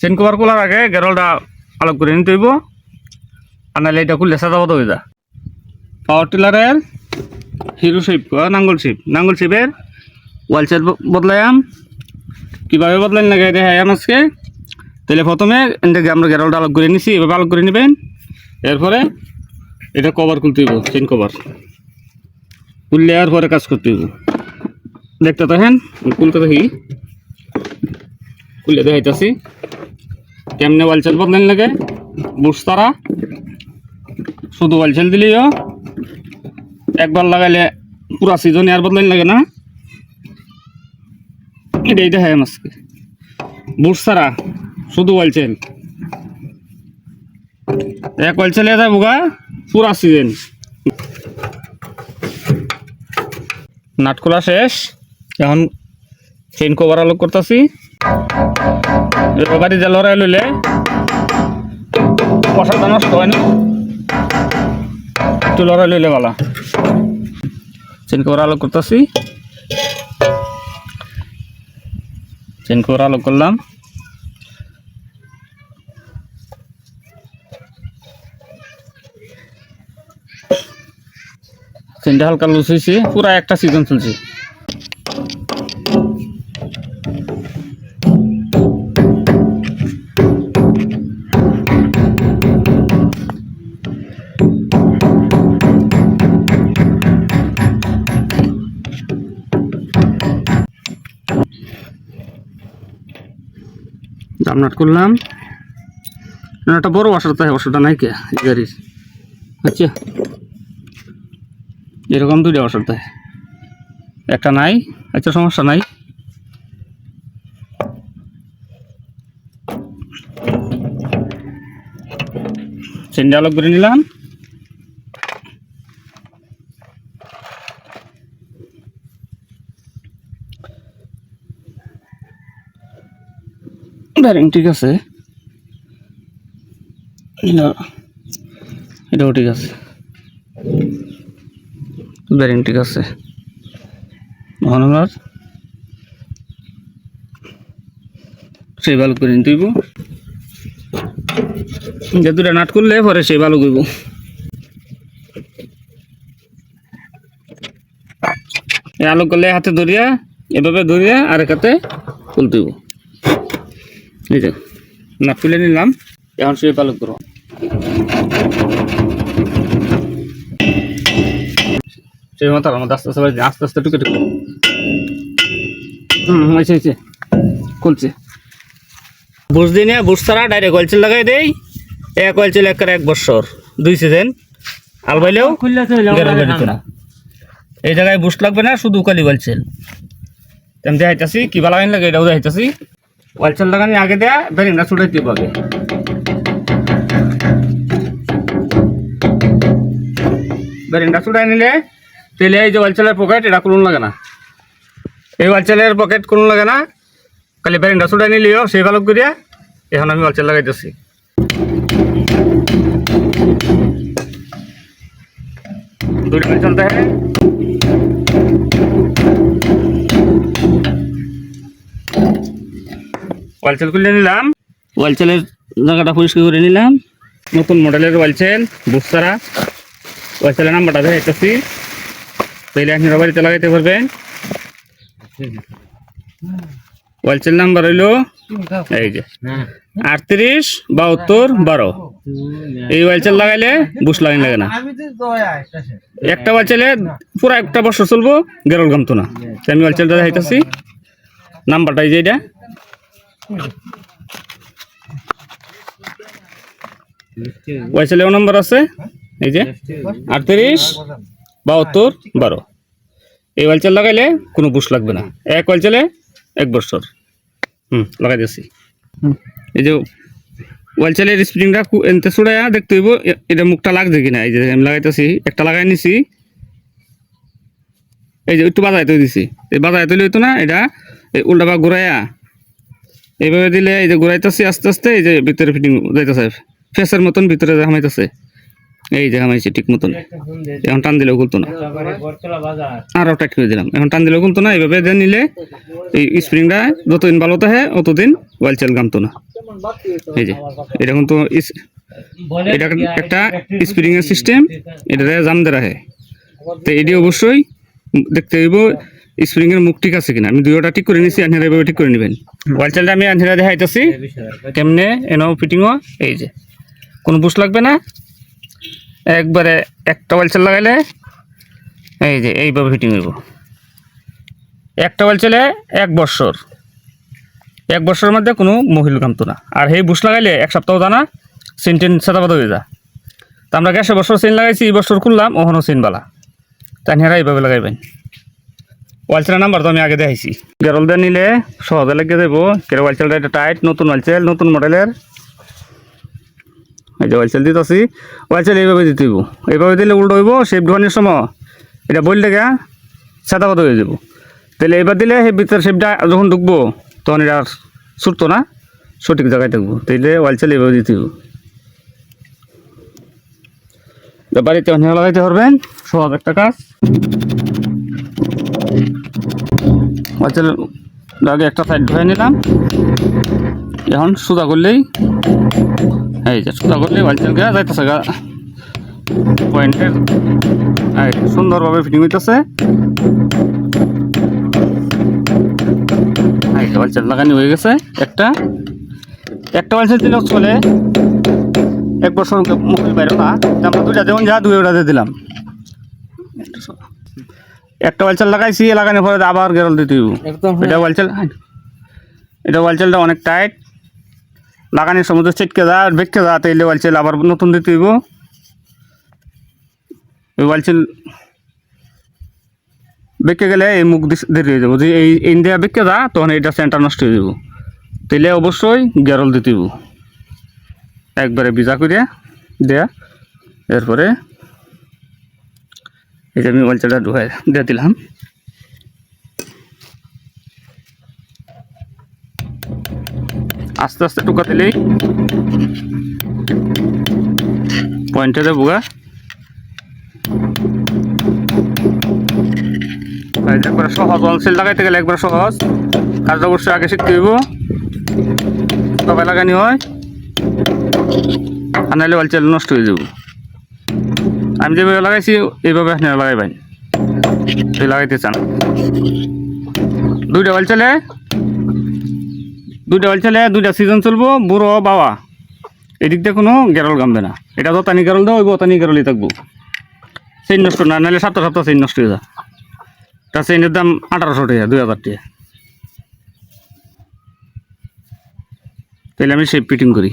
Chain cover খোলার আগে গেরলটা আলোক করে নিতে হইব আর নাহলে এটা খুললে সাদা বদ হয়ে যায় পাওয়ার টিলারের হিরো শেপ নাঙ্গল শেপ নাঙ্গল শেপের ওয়াল সেট বদলায়াম। কীভাবে বদলাইন লাগে দেখায়াম আজকে তাহলে প্রথমে এটাকে আমরা গেরলটা আলোক করে নিছি এভাবে আলোক করে নেবেন এরপরে এটা কভার খুলতে হইব চেন কভার খুললে পরে কাজ করতে হইব। দেখতে দেখেন খুলতে দেখি। খুলে দেখাইতেছি। কেমনে ওয়ালচেল বদলেন লাগে? বুটস তারা শুধু ওয়ালচেল দিলেও একবার লাগাইলে পুরা সিজন আর বদলেন লাগে না। এটাই দেখাই আজকে। বুটস তারা শুধু ওয়ালচেল এক ওয়ালচেলে যায় বোগা পুরা সিজন নাট খোলা শেষ। এখন চেন কভার আলোক করতেছি। বাড়ি যে লড়াই লইলে পয়সাটা নষ্ট হয় না। একটু লড়াই লইলে ভালো। চেন কভার আলোক করতেছি। চেন কভার আলোক করলাম। চেনটা হালকা লুজ পুরা একটা সিজন চলছে। জামনাট করলাম। না, একটা বড় ওয়াশার তাই ওয়াশারটা নাই কে? এই গাড়ির আচ্ছা। এরকম দুইটা ওয়াশার তাই একটা নাই আচ্ছা সমস্যা নাই। চেনটা আলোক করে নিলাম। ব্যারিং ঠিক আছে। এটা- এটাও ঠিক আছে। ব্যারিং ঠিক আছে। এখন সেই ভালো করে নিতে হইব। যে দুটা নাট করলে পরে সেই ভালো করব। আলো করলে হাতে ধরিয়া, এভাবে ধরিয়া আর হাতে হইব। এই যে নাট তুলে নিলাম এখন সেই ভালো করো। সেই মতো আমাদের আস্তে আস্তে বাড়ি আস্তে আস্তে টুকে টুকে। হুম হয়েছে হয়েছে। খুলছে। বুঝ দিই না বুঝ ছাড়া ডাইরেক্ট অয়েলচেল লাগাই দেই। এক অয়েলচেল এক এক বছর দুই সিজন আলবাইলেও না। এই জায়গায় বুস লাগবে না শুধু কালি ওয়েলচেল তেমনি দেখাইতেছি কিবা লাগাইন লাগে এটাও দেখাইতেছি। ওয়েলচেল লাগানি আগে দেয়া বেরিংটা ছুটাইতে পাবে বেরিংটা ছুটাই নিলে তেলে এই যে ওয়ালচেলের পকেট এটা কোনো লাগে না। এই ওয়ালচেলের পকেট কোনো লাগে না, খালি বেরিংটা ছুটাই নিলেও সেই ভালো করিয়া এখন আমি ওয়ালচেল লাগাইতেছি। দুইটা ওয়ালচেল দেখে ওয়ালচেল খুলে নিলাম। ওয়ালচেলের জায়গাটা পরিষ্কার করে নিলাম। নতুন মডেলের ওয়ালচেল বুস্তারা ওয়ালচেলের নাম্বারটা দেখাইতেছি তাইলে আপনি বাড়িতে লাগাইতে পারবেন। ওয়ালচেল নাম্বার হইল এই যে আটত্রিশ বাহাত্তর বারো। এই ওয়ালচেল লাগাইলে বুশ লাগাইন লাগে না। একটা ওয়ালচেলে পুরো একটা বছর চলবো গেরল গামতো না। আমি ওয়ালচেলটা দেখাইতেছি। নাম্বারটা এই যে এটা। ওয়ালচেলেও নাম্বার আছে? এই যে? আটত্রিশ বাহাত্তর বারো। এই ওয়ালচেল লাগাইলে কোনো বুশ লাগবে না। এক ওয়ালচেলে এক বছর। হুম লাগাই দিচ্ছি এই যে ওয়ালচেলের স্প্রিংটা এনতে ছুড়াইয়া দেখতে হইব এটা মুখটা লাগছে কিনা। এই যে আমি লাগাইতেছি একটা লাগাই নিছি। এই যে একটু বাজাইতে দিছি। এই বাজাইতে হইতো না এটা এই উল্টা বা ঘুরাইয়া এইভাবে দিলে এই যে ঘুরাইতেছি আস্তে আস্তে, এই যে ভিতরে ফিটিং যাইতেছে ফেসের মতন ভিতরে হামাইতেছে এই যে হামাইছে ঠিক মতন। এখন টান দিলেও খুলতো না। আরও টাইট করে দিলাম। এখন টান দিলেও খুলতো না, এইভাবে দিয়ে নিলে এই স্প্রিংটা যতদিন ভালো থাকে, অতদিন ওয়াইল চেল গামতো না। এই যে, এটা কিন্তু এটা একটা স্প্রিং এর সিস্টেম এটা জাম দে রাখে তো এটি অবশ্যই দেখতে হইব স্প্রিং এর মুখ ঠিক আছে কিনা? আমি দুইটা ঠিক করে নিছি আনহেরা এভাবে ঠিক করে নেবেন। ওয়াল চালটা আমি আনহেরা দেখাইতেছি। কেমনে? এনো ফিটিংও এই যে। কোনো বুশ লাগবে না? একবারে একটা ওয়াল চাল লাগাইলে এই যে এইভাবে ফিটিং হইব। একটা ওয়াল চালে এক বছর। এক বছরের মধ্যে কোনো মহিল কামতো না। আর সেই বুশ লাগাইলে এক সপ্তাহ দানা সিন টিন সাদাবাদ হয়ে যা তা আমরা গ্যাসে বছর সিন লাগাইছি এই বছর খুললাম ওখানেও সিন বালা তাই হেরা এইভাবে লাগাইবেন। ওয়ালচেলের নাম্বার তো আমি আগে দেখাইছি। গেরল দিয়ে নিলে সহজে লেগে যাব কেরো ওয়ালচেলটা এটা টাইট নতুন ওয়ালচেল, নতুন মডেলের এই যে ওয়ালচেল দিতেছি। ওয়ালচেল এইভাবে দিতে হইব। এইভাবে দিলে উল্টো হইব শেপ ঢোকানোর সময়। এটা বইল থেকে সাদাবাদ হয়ে যাব তাহলে এবার দিলে সেই ভিতরে শেপটা যখন ঢুকবো, তখন এটা ছুটতো না। সঠিক জায়গায় থাকব। তাইলে ওয়ালচেল এইভাবে দিতে হইব। বাড়িতে অনেক লাগাইতে পারবেন। সহজ একটা কাজ। ওয়ালচেল আগে একটা সাইড ধরে নিলাম। এখন সুদা করলেই এই যে সুদা করলেই ওয়ালচেল গা যাইতেছে গা। পয়েন্টের সুন্দরভাবে ফিটিং হইতেছে। ওয়ালচেল লাগানি হয়ে গেছে একটা। একটা ওয়ালচেল দিলেও চলে। এক বছর মুখের বাইরে না আমরা দুইটা যেমন যা দুই ওটা দিয়ে দিলাম। একটা ওয়ালচাল লাগাইছি লাগানোর পরে আবার গেরল দিতে এটা ওয়ালচাল এটা ওয়ালচালটা অনেক টাইট। লাগানোর সময় তো ছিটকে যা বেঁকে যা তাইলে ওয়ালচাল আবার নতুন দিতে হইব। ওই ওয়ালচাল বেঁকে গেলে এই মুখ দেরি হয়ে যাব। যে এই ইন্ডিয়া বেঁকে যা তখন এটা সেন্টার নষ্ট হয়ে যাব। তাইলে অবশ্যই গেরল দিতে হইব। একবারে ভিজা করে দেয়া এরপরে এই যে আমি ওয়ালচালটা ঢুকাই দিয়ে দিলাম। আস্তে আস্তে টুকা দিলেই পয়েন্টে দেবো গা একবার সহজ অনসেল লাগাইতে গেলে একবার সহজ। কাজটা অবশ্যই আগে শিখতে হইব। তবে লাগানি হয়। আর নাহলে ওয়ালচাল নষ্ট হয়ে যাব। আমি যেভাবে লাগাইছি, এইভাবে আপনারা লাগাইবেন। লাগাইতে চান। দুইটা ওয়ালচালে দুইটা ওয়ালচালে দুইটা সিজন চলবো, বুড়ো, বাবা। এদিক দিয়ে কোনো গেরল গামবে না। এটা তো তানি গেরল দেওয়া হইব তানি গেরলই থাকব। চেইন নষ্ট না, নাহলে সপ্তাহ সপ্তাহ চেইন নষ্ট হয়ে যায়। তা চেইনের দাম আঠারোশো টাকা, দুই হাজার টাকা। তাহলে আমি সেই ফিটিং করি।